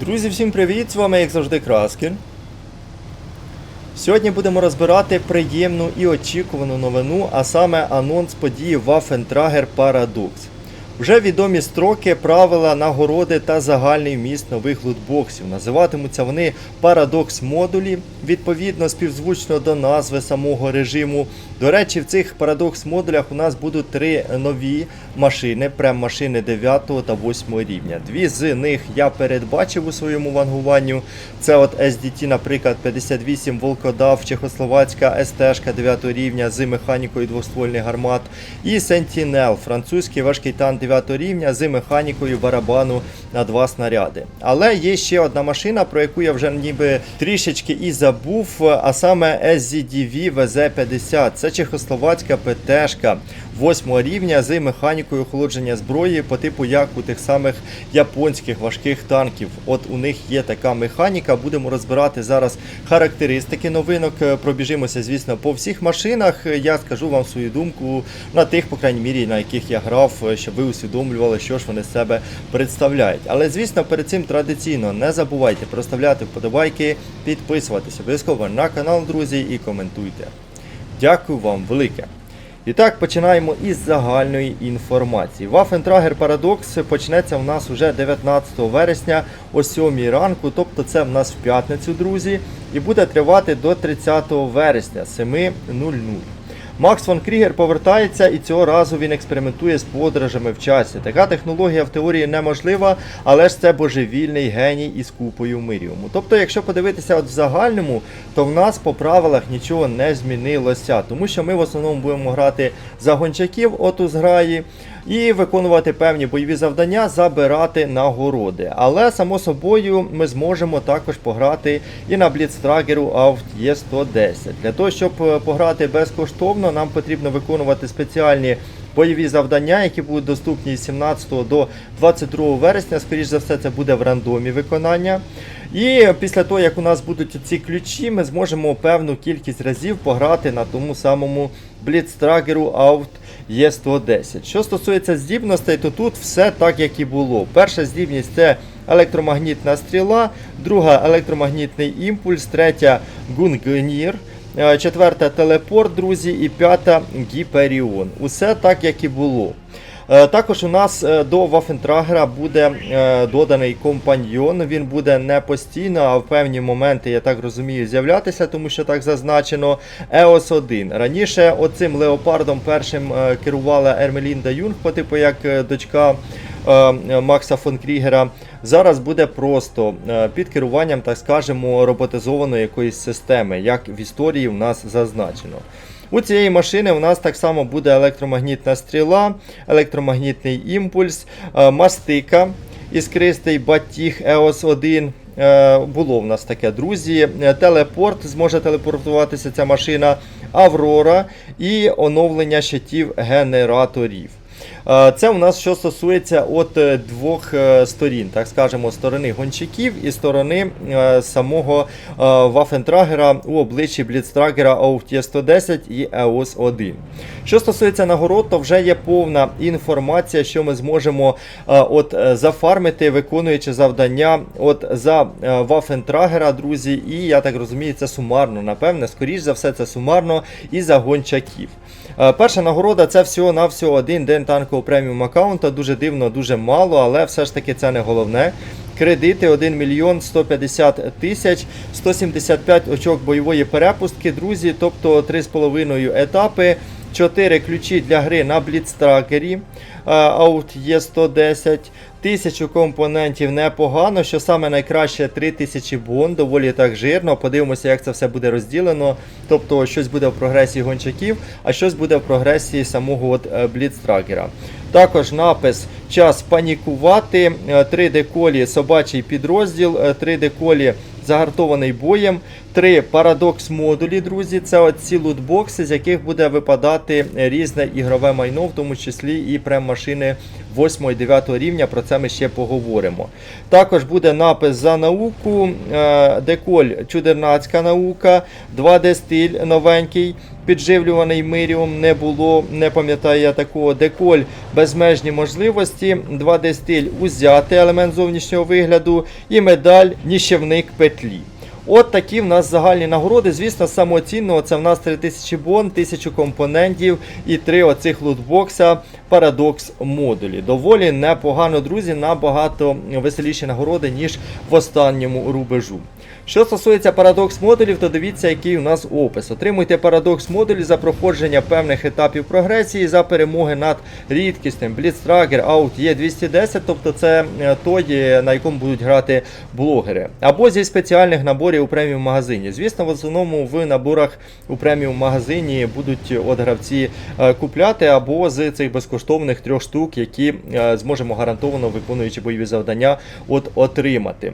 Друзі, всім привіт! З вами, як завжди, Краскін. Сьогодні будемо розбирати приємну і очікувану новину, а саме анонс події Waffentrager Paradox. Вже відомі строки, правила, нагороди та загальний вміст нових лутбоксів. Називатимуться вони Paradox модулі, відповідно співзвучно до назви самого режиму. До речі, в цих Paradox модулях у нас будуть три нові машини, прем-машини 9 та 8 рівня. Дві з них я передбачив у своєму вангуванню. Це от SDT, наприклад, 58 Волкодав, Чехословацька СТ 9 рівня з механікою двоствольних гармат. І Sentinel, французький важкий танк 9 рівня з механікою барабану на два снаряди. Але є ще одна машина, про яку я вже ніби трішечки і забув, а саме SZDV VZ50. Це чехословацька ПТшка 8 рівня з механікою охолодження зброї по типу як у тих самих японських важких танків. От у них є така механіка. Будемо розбирати зараз характеристики новинок. Пробіжимося, звісно, по всіх машинах. Я скажу вам свою думку на тих, по крайній мірі, на яких я грав, щоб ви усвідомлювали, що ж вони з себе представляють. Але звісно, перед цим традиційно не забувайте проставляти вподобайки, підписуватися обов'язково на канал, друзі, і коментуйте. Дякую вам велике. І так, починаємо із загальної інформації. Waffentrager Paradox почнеться в нас уже 19 вересня о 7 ранку, тобто це в нас в п'ятницю, друзі, і буде тривати до 30 вересня 7.00. Макс фон Крігер повертається і цього разу він експериментує з подорожами в часі. Така технологія в теорії неможлива, але ж це божевільний геній із купою миріуму. Тобто, якщо подивитися от в загальному, то в нас по правилах нічого не змінилося, тому що ми в основному будемо грати за гончаків от у зграї і виконувати певні бойові завдання, забирати нагороди. Але само собою ми зможемо також пограти і на Бліцтрагеру Авт Є110. Для того, щоб е, пограти безкоштовно, нам потрібно виконувати спеціальні бойові завдання, які будуть доступні з 17 до 22 вересня. Скоріше за все, це буде в рандомі виконання. І після того, як у нас будуть ці ключі, ми зможемо певну кількість разів пограти на тому самому Бліцтрагеру Out Є110. Що стосується здібностей, то тут все так, як і було. Перша здібність це електромагнітна стріла, друга електромагнітний імпульс, третя гунгнір. Е, Четверта телепорт, друзі, і п'ята гіперіон. Усе так, як і було. Е, Також у нас е, до Вафентрагера буде доданий компаньйон. Він буде не постійно, а в певні моменти, я так розумію, з'являтися, тому що так зазначено. EOS 1. Раніше оцим леопардом першим керувала Ермелінда Юнг, по типу як дочка Макса фон Крігера. Зараз буде просто е, під керуванням, так скажемо, роботизованої якоїсь системи, як в історії в нас зазначено. У цієї машини у нас так само буде електромагнітна стріла, електромагнітний імпульс, е, мастика іскристий батіг EOS 1. Е, Було в нас таке, друзі. Е, Телепорт зможе телепортуватися ця машина, Аврора і оновлення щитів генераторів. Е, Це у нас що стосується от е, двох е, сторін, так скажемо, сторони гонщиків і сторони самого Вафентрагера у обличчі Бліцтрагера AUT 110 і EOS 1. Що стосується нагород, то вже є повна інформація, що ми зможемо от зафармити, виконуючи завдання от за Вафентрагера, друзі. І я так розумію, це сумарно. Напевне, скоріш за все, це сумарно і за гончаків. Е, Перша нагорода це всього-навсього один день танкового преміум аккаунта. Дуже дивно, дуже мало, але все ж таки це не головне. Кредити 1 мільйон 150 тисяч, 175 очок бойової перепустки, друзі, тобто 3,5 етапи. 4 ключі для гри на Бліцтракері. Аут є 110. Тисячу компонентів непогано. Що саме найкраще 3000 бон, доволі так жирно. Подивимося, як це все буде розділено. Тобто щось буде в прогресії гончаків, а щось буде в прогресії самого от е, Бліцтракера. Також напис час панікувати. 3D колі собачий підрозділ, 3D колі загартований боєм. Три парадокс модулі, друзі. Це оці лутбокси, з яких буде випадати різне ігрове майно, в тому числі і прем машини 8 і 9 рівня. Про це ми ще поговоримо. Також буде напис за науку, е, деколь чудернацька наука, 2D стиль новенький. Підживлюваний миріум не було, не пам'ятаю я такого. Деколь безмежні можливості, 2D стиль узяти елемент зовнішнього вигляду і медаль ніщівник петлі. От такі в нас загальні нагороди. Звісно, самооцінного це в нас 3000 бон, 1000 компонентів і 3 оцих лутбокса парадокс модулі. Доволі непогано, друзі, набагато веселіші нагороди, ніж в останньому рубежу. Що стосується парадокс модулів, то дивіться, який у нас опис. Отримуйте парадокс модулі за проходження певних етапів прогресії за перемоги над рідкісним Blitztrager Out E210, тобто це е, той, е, на якому будуть грати блогери. Або зі спеціальних наборів у преміум магазині. Звісно, в основному в наборах у преміум магазині будуть от гравці е, купляти, або з цих безкоштовних трьох штук, які е, зможемо гарантовано виконуючи бойові завдання, от отримати.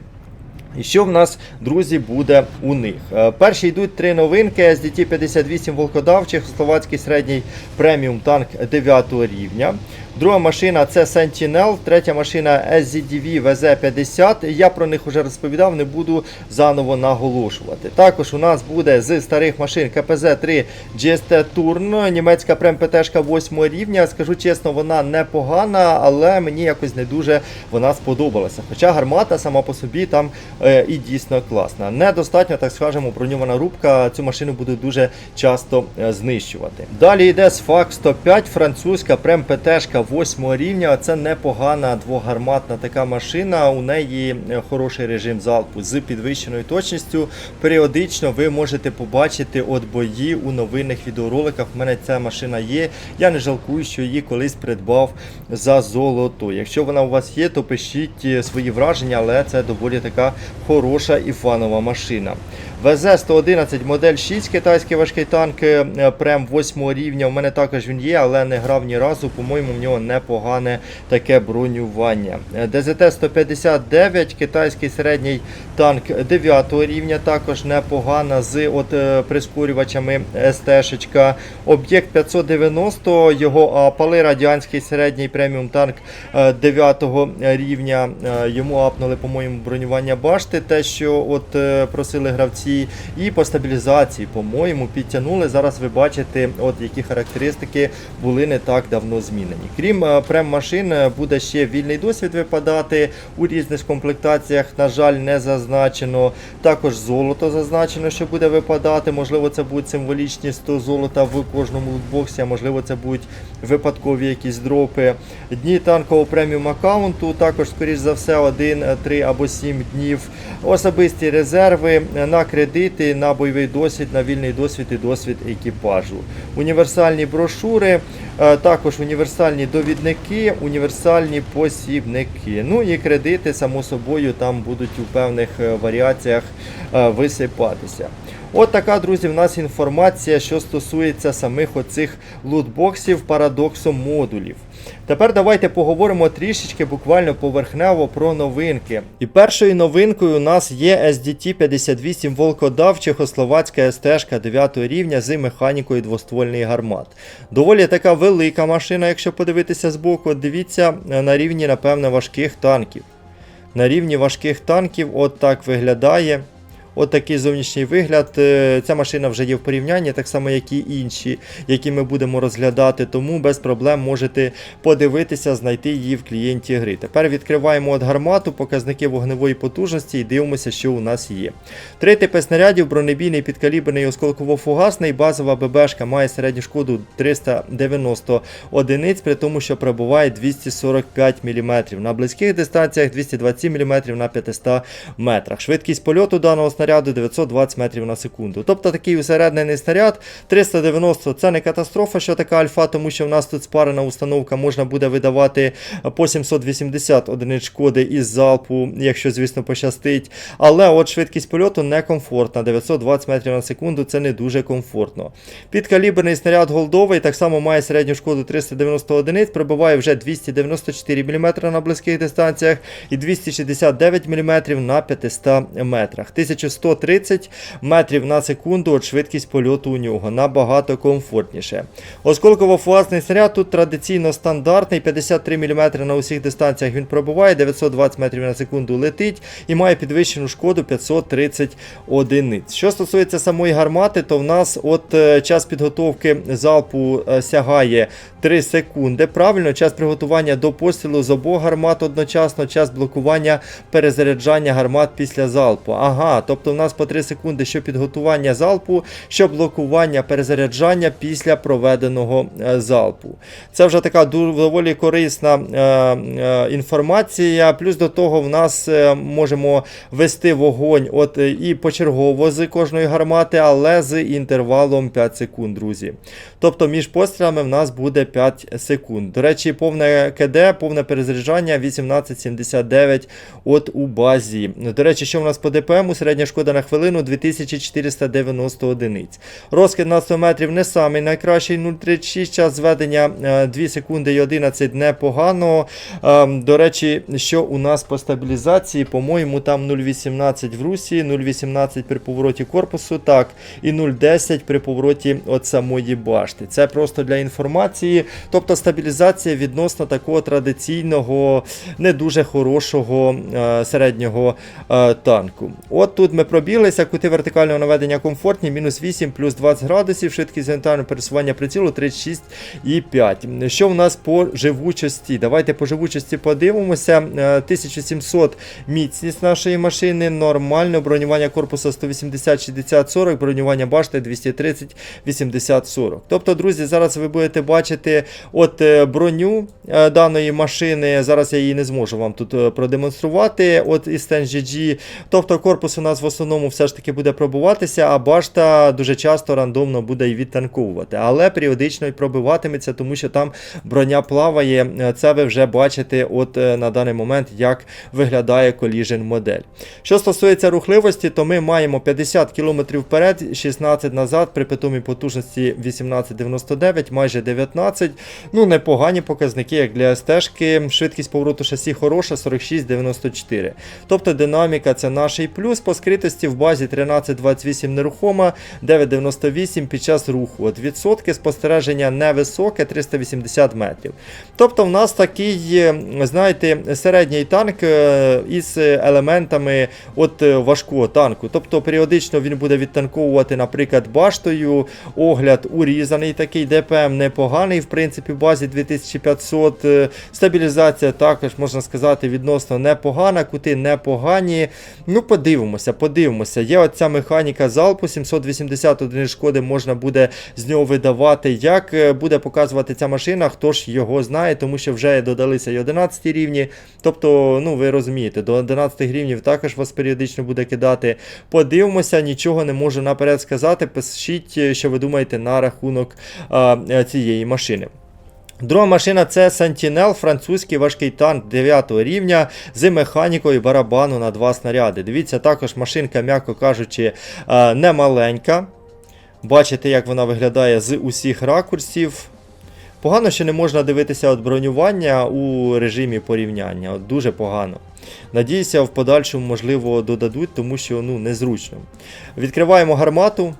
І що в нас, друзі, буде у них? Е, Перші йдуть три новинки: SDT 58 волкодавчих, словацький середній преміум танк 9 рівня. Друга машина це Sentinel, третя машина SZDV VZ50. Я про них вже розповідав, не буду заново наголошувати. Також у нас буде з старих машин КПЗ-3 GST Turn, німецька прем ПТшка 8 рівня. Скажу чесно, вона непогана, але мені якось не дуже вона сподобалася. Хоча гармата сама по собі там е, і дійсно класна. Недостатньо, так скажемо, броньована рубка. Цю машину буду дуже часто е, знищувати. Далі йде SFAC 105, французька прем 8 рівня. Це непогана двогарматна така машина. У неї е, хороший режим залпу з підвищеною точністю. Періодично ви можете побачити от бої у новинних відеороликах. У мене ця машина є. Я не жалкую, що її колись придбав за золото. Якщо вона у вас є, то пишіть е, свої враження, але це доволі така хороша і фанова машина. ВЗ-111 модель 6, китайський важкий танк е, прем 8 рівня. У мене також він є, але не грав ні разу. По-моєму, в нього непогане таке бронювання. Е, ДЗТ-159, китайський середній танк 9 рівня, також непогана з от, е, прискорювачами СТ-шечка. Об'єкт 590, його а, пали радянський середній преміум танк 9 рівня. Йому апнули, по-моєму, бронювання башти, те, що от просили гравці. І по стабілізації, по-моєму, підтягнули. Зараз ви бачите, от які характеристики були не так давно змінені. Крім е, прем-машин, е, буде ще вільний досвід випадати у різних комплектаціях. На жаль, не зазначено. Також золото зазначено, що буде випадати. Можливо, це будуть символічні 100 золота в кожному лутбоксі, а можливо, це будуть випадкові якісь дропи. Дні танкового преміум аккаунту, також, скоріш за все, 1, 3 або 7 днів. Особисті резерви е, на кредити, на бойовий досвід, на вільний досвід і досвід екіпажу. Універсальні брошури, е, також універсальні довідники, універсальні посібники. Ну і кредити, само собою, там будуть у певних е, варіаціях е, висипатися. От така, друзі, в нас інформація, що стосується самих оцих лутбоксів парадоксом модулів. Тепер давайте поговоримо трішечки буквально поверхнево про новинки. І першою новинкою у нас є SDT 58 Волкодав, чехословацька СТ 9 рівня з механікою двоствольний гармат. Доволі така велика машина, якщо подивитися збоку. Дивіться е, на рівні, напевно, важких танків. На рівні важких танків от так виглядає. От такий зовнішній вигляд. Е, Ця машина вже є в порівнянні, так само, як і інші, які ми будемо розглядати. Тому без проблем можете подивитися, знайти її в клієнті гри. Тепер відкриваємо от гармату, показники вогневої потужності і дивимося, що у нас є. Три типи снарядів: бронебійний, підкаліберний, осколково-фугасний. Базова ББшка має середню шкоду 390 одиниць, при тому, що пробуває 245 мм. На близьких дистанціях 227 мм на 500 метрах. Швидкість польоту даного снаряду 920 метрів на секунду. Тобто такий усереднений снаряд 390 це не катастрофа, що така альфа, тому що в нас тут спарена установка можна буде видавати по 780 одиниць шкоди із залпу, якщо, звісно, пощастить. Але от швидкість польоту некомфортна. 920 метрів на секунду це не дуже комфортно. Підкаліберний снаряд голдовий так само має середню шкоду 390 одиниць, пробиває вже 294 мм на близьких дистанціях і 269 мм на 500 метрах. 1000 130 метрів на секунду от швидкість польоту у нього. Набагато комфортніше. Осколково-фугасний снаряд тут традиційно стандартний, 53 мм на усіх дистанціях він пробуває, 920 метрів на секунду летить і має підвищену шкоду 530 одиниць. Що стосується самої гармати, то в нас от е, час підготовки залпу е, сягає 3 секунди. Правильно, час приготування до пострілу з обох гармат одночасно, час блокування перезаряджання гармат після залпу. Ага, тобто в нас по 3 секунди, що підготування залпу, що блокування перезаряджання після проведеного е, залпу. Це вже така доволі корисна е, е, інформація. Плюс до того в нас можемо вести вогонь от і почергово з кожної гармати, але з інтервалом 5 секунд, друзі. Тобто між пострілами в нас буде 5 секунд. До речі, повне КД, повне перезаряджання 1879 от у базі. До речі, що в нас по ДПМу? Середня шкода на хвилину 2490 одиниць. Розкид на 100 метрів не самий найкращий 0,36, час зведення е, 2 секунди і 11 непогано. Ем, До речі, що у нас по стабілізації, по-моєму, там 0,18 в русі, 0,18 при повороті корпусу, так, і 0,10 при повороті от самої башти. Це просто для інформації. Тобто стабілізація відносно такого традиційного, не дуже хорошого е, середнього е, танку. От тут ми пробіглися, кути вертикального наведення комфортні, мінус 8, плюс 20 градусів, швидкість горизонтального пересування прицілу 36,5. Що в нас по живучості? Давайте по живучості подивимося. Е, 1700 міцність нашої машини, нормально, бронювання корпуса 180, 60, 40, бронювання башти 230, 80, 40. Тобто, друзі, зараз ви будете бачити от е, броню е, даної машини. Зараз я її не зможу вам тут е, продемонструвати. От із GG. Тобто корпус у нас в основному все ж таки буде пробуватися, а башта дуже часто рандомно буде і відтанковувати. Але періодично і пробиватиметься, тому що там броня плаває. Е, Це ви вже бачите от е, на даний момент, як виглядає Collision модель. Що стосується рухливості, то ми маємо 50 км вперед, 16 назад при питомій потужності 18,99, майже 19. Ну, непогані показники, як для СТ-шки. Швидкість повороту шасі хороша, 46,94. Тобто динаміка це наш плюс. По скритості в базі 13,28 нерухома, 9,98 під час руху. От відсотки спостереження невисоке, 380 метрів. Тобто в нас такий, е, знаєте, середній танк е, із елементами от е, важкого танку. Тобто періодично він буде відтанковувати, наприклад, баштою, огляд урізаний такий, ДПМ непоганий, в принципі, в базі 2500. е, Стабілізація також, можна сказати, відносно непогана, кути непогані. Ну, подивимося, подивимося. Є оця механіка залпу, 780 одиниць шкоди можна буде з нього видавати. Як е, буде показувати ця машина, хто ж його знає, тому що вже додалися і 11 рівні. Тобто, ну ви розумієте, до 11 рівнів також вас періодично буде кидати. Подивимося, нічого не можу наперед сказати. Пишіть, е, що ви думаєте на рахунок а, е, цієї машини. Друга машина це Sentinel, французький важкий танк 9 рівня з механікою барабану на два снаряди. Дивіться, також машинка, м'яко кажучи, е, не маленька. Бачите, як вона виглядає з усіх ракурсів. Погано, що не можна дивитися от бронювання у режимі порівняння. От дуже погано. Надіюся, в подальшому, можливо, додадуть, тому що ну, незручно. Відкриваємо гармату.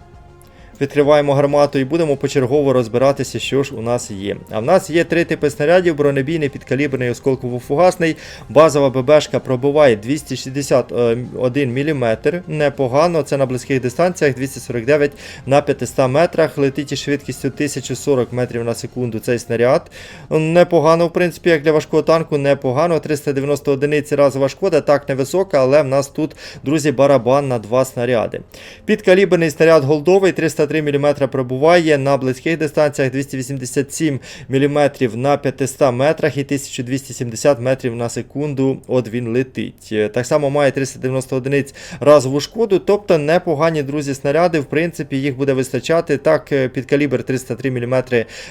Відкриваємо гармату і будемо почергово розбиратися, що ж у нас є. А в нас є три типи снарядів: бронебійний, підкаліберний, осколково-фугасний. Базова ББшка пробиває 261 мм. Непогано. Це на близьких дистанціях 249 на 500 метрах. Летить із швидкістю 1040 метрів на секунду цей снаряд. Непогано, в принципі, як для важкого танку, непогано. 390 одиниць разова шкода, так невисока, але в нас тут, друзі, барабан на два снаряди. Підкаліберний снаряд голдовий 303 мм пробуває на близьких дистанціях 287 мм на 500 метрах і 1270 метрів на секунду. От він летить. Так само має 390 одиниць разову шкоду, тобто непогані друзі снаряди. В принципі, їх буде вистачати. Так, е, під калібр 303 мм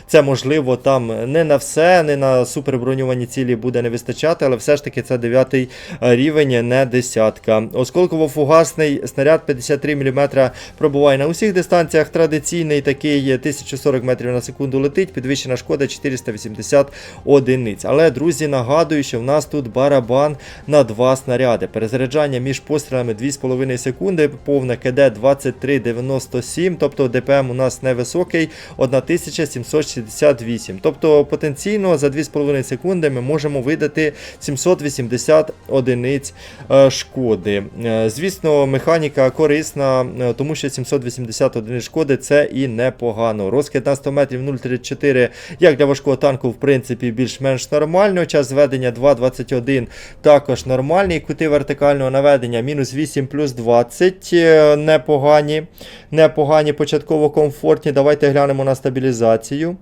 це можливо там не на все, не на суперброньовані цілі буде не вистачати, але все ж таки це 9 рівень, не десятка. Осколково-фугасний снаряд 53 мм пробуває на усіх дистанціях. Дистанціях традиційний такий 1040 метрів на секунду летить, підвищена шкода 480 одиниць. Але, друзі, нагадую, що в нас тут барабан на два снаряди. Перезаряджання між пострілами 2,5 секунди, повне КД 23,97, тобто ДПМ у нас невисокий 1768. Тобто потенційно за 2,5 секунди ми можемо видати 780 одиниць е, шкоди. Е, Звісно, механіка корисна, е, тому що 780 одиниць шкоди це і непогано. Розкид на 100 метрів 0,34, як для важкого танку, в принципі, більш-менш нормально. Час зведення 2,21 також нормальний. Кути вертикального наведення мінус 8 плюс 20 е, непогані. Непогані, початково комфортні. Давайте глянемо на стабілізацію.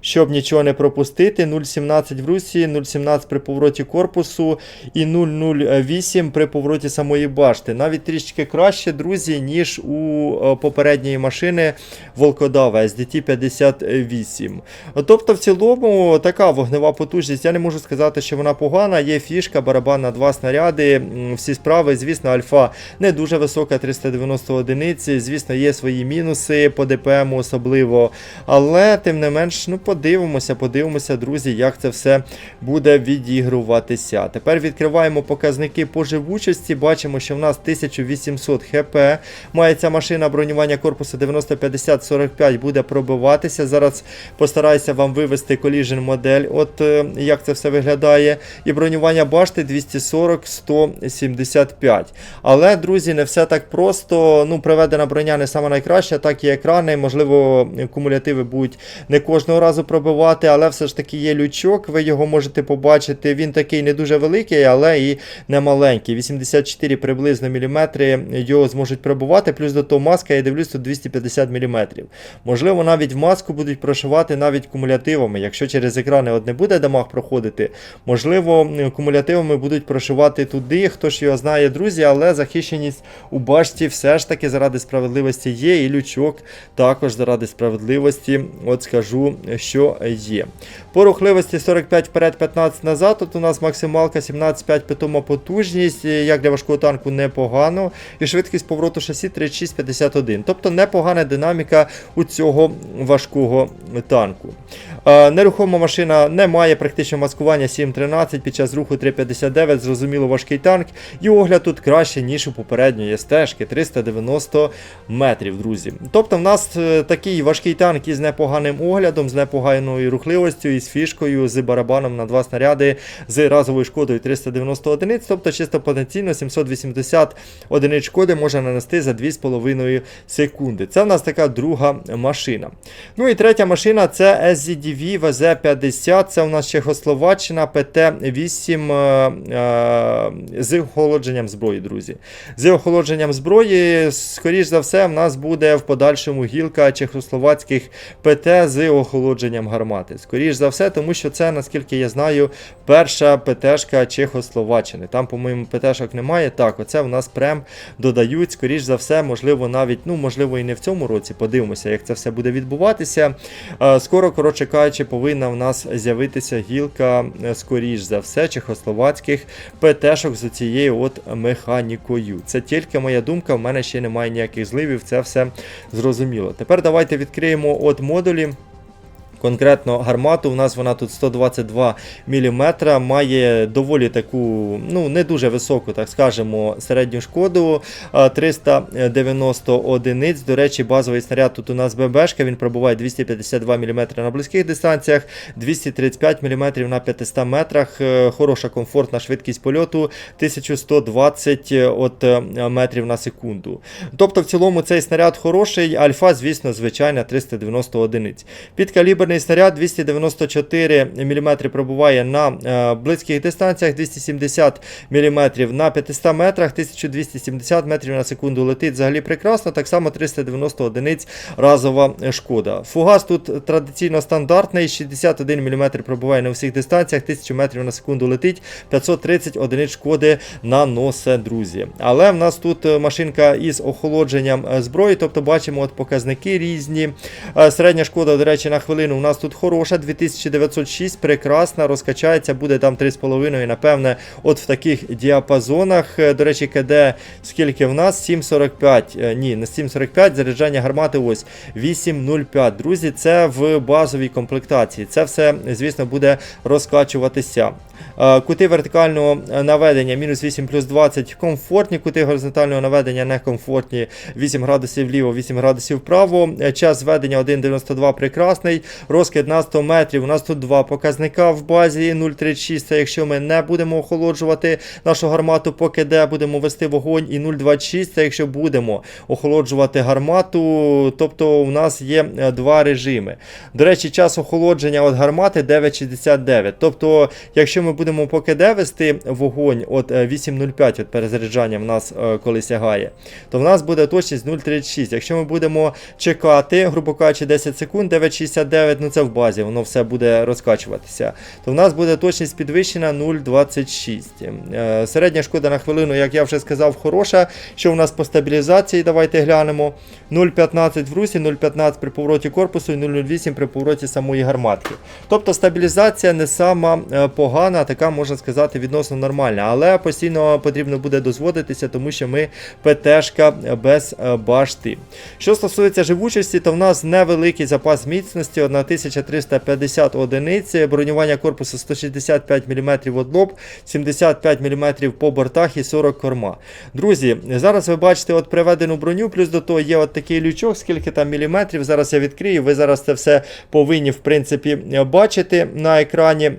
Щоб нічого не пропустити, 0,17 в русі, 0,17 при повороті корпусу і 0,08 при повороті самої башти. Навіть трішки краще, друзі, ніж у е, попередньої машини Волкодава SDT 58. Тобто, в цілому, така вогнева потужність. Я не можу сказати, що вона погана. Є фішка, барабан на два снаряди. Всі справи, звісно, альфа не дуже висока, 390 одиниць. Звісно, є свої мінуси по ДПМ особливо. Але тим не менш, ну подивимося, подивимося, друзі, як це все буде відігруватися. Тепер відкриваємо показники по живучості. Бачимо, що в нас 1800 хп. Має ця машина бронювання корпусу 90-50-45 буде пробиватися. Зараз постараюся вам вивести коліжен модель. От е, як це все виглядає. І бронювання башти 240-175. Але, друзі, не все так просто. Ну, приведена броня не сама найкраща, так і екрани. Можливо, кумулятиви будуть не кожного разу пробивати, але все ж таки є лючок, ви його можете побачити. Він такий не дуже великий, але і не маленький. 84 приблизно міліметри його зможуть пробувати. Плюс до того маска, я дивлюсь, тут 250 міліметрів. Можливо, навіть в маску будуть прошивати навіть кумулятивами. Якщо через екрани от не буде дамаг проходити, можливо, кумулятивами будуть прошивати туди. Хто ж його знає, друзі, але захищеність у башті все ж таки заради справедливості є. І лючок також заради справедливості, от скажу, що є. По рухливості 45 вперед, 15 назад. Тут у нас максималка 17,5 питома потужність, як для важкого танку непогано. І швидкість повороту шасі 36,51. Тобто непогана динаміка у цього важкого танку. Е, Нерухома машина не має практичного маскування 7.13 під час руху 3.59, зрозуміло важкий танк. І огляд тут краще, ніж у попередньої стежки 390 метрів, друзі. Тобто в нас е, такий важкий танк із непоганим оглядом, з непоганою рухливостю, із фішкою, з барабаном на два снаряди, з разовою шкодою 390 одиниць, тобто чисто потенційно 780 одиниць шкоди може нанести за 2,5 секунди. Це в нас така друга машина. Ну і третя машина це SZDV VZ50, це у нас Чехословаччина ПТ-8 е, е, з охолодженням зброї, друзі. З охолодженням зброї, скоріш за все, в нас буде в подальшому гілка чехословацьких ПТ з охолодженням гармати. Скоріш за все, тому що це, наскільки я знаю, перша ПТшка Чехословаччини. Там, по-моєму, ПТшок немає. Так, оце в нас прем додають. Скоріш за все, можливо, навіть, ну, можливо, і не в цьому році. Подивимося, як це все буде відбуватися. Е, Скоро, коротше кажучи, повинна в нас з'явитися гілка, е, скоріш за все, чехословацьких ПТ-шок з цією от механікою. Це тільки моя думка, в мене ще немає ніяких зливів, це все зрозуміло. Тепер давайте відкриємо от модулі. Конкретно гармату, у нас вона тут 122 мм, має доволі таку, ну не дуже високу, так скажемо, середню шкоду 390 одиниць. До речі, базовий снаряд тут у нас ББшка, він пробуває 252 мм на близьких дистанціях, 235 мм на 500 метрах. Е, Хороша комфортна швидкість польоту 1120 от, е, метрів на секунду. Тобто, в цілому цей снаряд хороший, альфа, звісно, звичайна 390 одиниць. Підкаліберний снаряд 294 мм пробуває на е, близьких дистанціях, 270 мм на 500 метрах, 1270 метрів на секунду летить взагалі прекрасно, так само 390 одиниць разова шкода. Фугас тут традиційно стандартний, 61 мм пробуває на всіх дистанціях, 1000 метрів на секунду летить, 530 одиниць шкоди наносить, друзі. Але в нас тут е, машинка із охолодженням е, зброї, тобто бачимо от показники різні. Середня шкода, до речі, на хвилину у нас тут хороша, 2906, прекрасна, розкачається, буде там 3,5, напевне, от в таких діапазонах. Е, До речі, КД скільки в нас? 7,45. Е, Ні, не 7,45, заряджання гармати ось 8,05. Друзі, це в базовій комплектації. Це все, звісно, буде розкачуватися. Е, Кути вертикального е, наведення мінус 8 плюс 20 комфортні, кути горизонтального наведення некомфортні 8 градусів вліво, 8 градусів вправо. Е, Час зведення 1,92 прекрасний. Розкид на 100 метрів. У нас тут два показника в базі 0,36. Це якщо ми не будемо охолоджувати нашу гармату, поки де будемо вести вогонь. І 0,26 це якщо будемо охолоджувати гармату. Тобто у нас є два режими. До речі, час охолодження від гармати 9,69. Тобто, якщо ми будемо поки де вести вогонь от е, 8,05 от перезаряджання в нас е, коли сягає, то в нас буде точність 0,36. Якщо ми будемо чекати, грубо кажучи, 10 секунд, 9,69, ну це в базі, воно все буде розкачуватися, то в нас буде точність підвищена 0,26. Е, Середня шкода на хвилину, як я вже сказав, хороша. Що в нас по стабілізації? Давайте глянемо. 0,15 в русі, 0,15 при повороті корпусу і 0,08 при повороті самої гарматки. Тобто стабілізація не сама е, погана, а така можна сказати відносно нормальна. Але постійно потрібно буде дозводитися, тому що ми ПТшка без е, башти. Що стосується живучості, то в нас невеликий запас міцності 1350 одиниць, бронювання корпусу 165 мм одлоб, 75 мм по бортах і 40 корма. Друзі, зараз ви бачите от приведену броню, плюс до того є от такий лючок, скільки там міліметрів. Зараз я відкрию. Ви зараз це все повинні, в принципі, бачити на екрані.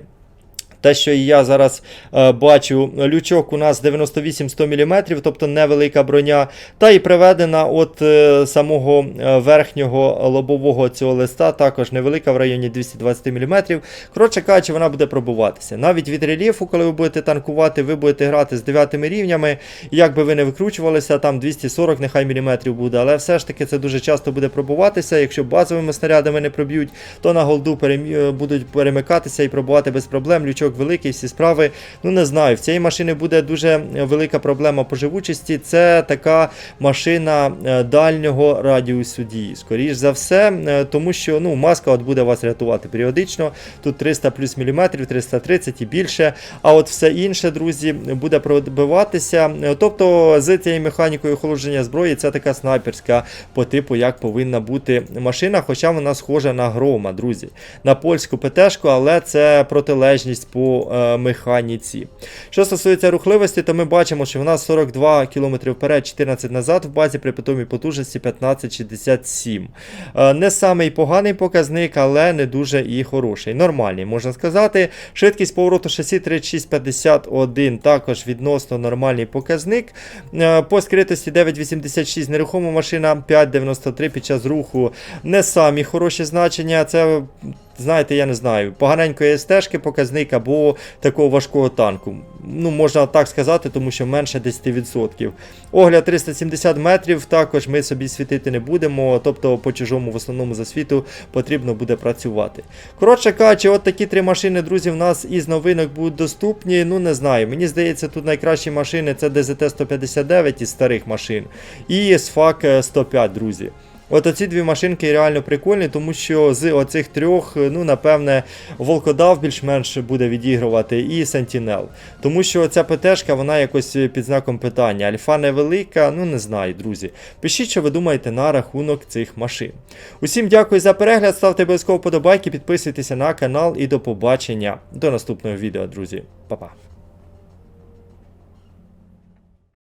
Те, що я зараз е, бачу, лючок у нас 98-100 мм, тобто невелика броня, та і приведена от е, самого е, верхнього лобового цього листа, також невелика в районі 220 мм. Коротше кажучи, вона буде пробуватися. Навіть від рельєфу, коли ви будете танкувати, ви будете грати з 9 рівнями, як би ви не викручувалися, там 240 нехай міліметрів буде, але все ж таки це дуже часто буде пробуватися. Якщо базовими снарядами не проб'ють, то на голду перемі... будуть перемикатися і пробувати без проблем. Лючок великий, всі справи. Ну не знаю. В цієї машини буде дуже велика проблема по живучості. Це така машина е, дальнього радіусу дії. Скоріш за все, е, тому що ну, маска от буде вас рятувати періодично. Тут 300 плюс міліметрів, 330 і більше. А от все інше, друзі, буде пробиватися. Е, Тобто з цією механікою охолодження зброї це така снайперська по типу, як повинна бути машина, хоча вона схожа на грома, друзі. На польську ПТшку, але це протилежність по е, механіці. Що стосується рухливості, то ми бачимо, що в нас 42 км вперед, 14 назад в базі при питомій потужності 15,67. Е, не самий поганий показник, але не дуже і хороший. Нормальний, можна сказати. Швидкість повороту шасі 3651, також відносно нормальний показник. Е, по скритості 9,86 нерухома машина, 5,93 під час руху. Не самі хороші значення. Це знаєте, я не знаю, поганенької стежки показник або такого важкого танку. Ну, можна так сказати, тому що менше 10%. Огляд 370 метрів, також ми собі світити не будемо, тобто по чужому в основному засвіту потрібно буде працювати. Коротше кажучи, от такі три машини, друзі, в нас із новинок будуть доступні. Ну, не знаю. Мені здається, тут найкращі машини це DZT-159 із старих машин і SFAC 105, друзі. От оці дві машинки реально прикольні, тому що з оцих трьох, ну, напевне, Волкодав більш-менш буде відігрувати і Sentinel. Тому що ця ПТшка, вона якось під знаком питання. Альфа невелика, ну не знаю, друзі. Пишіть, що ви думаєте на рахунок цих машин. Усім дякую за перегляд, ставте обов'язково подобайки, підписуйтеся на канал і до побачення. До наступного відео, друзі. Па-па.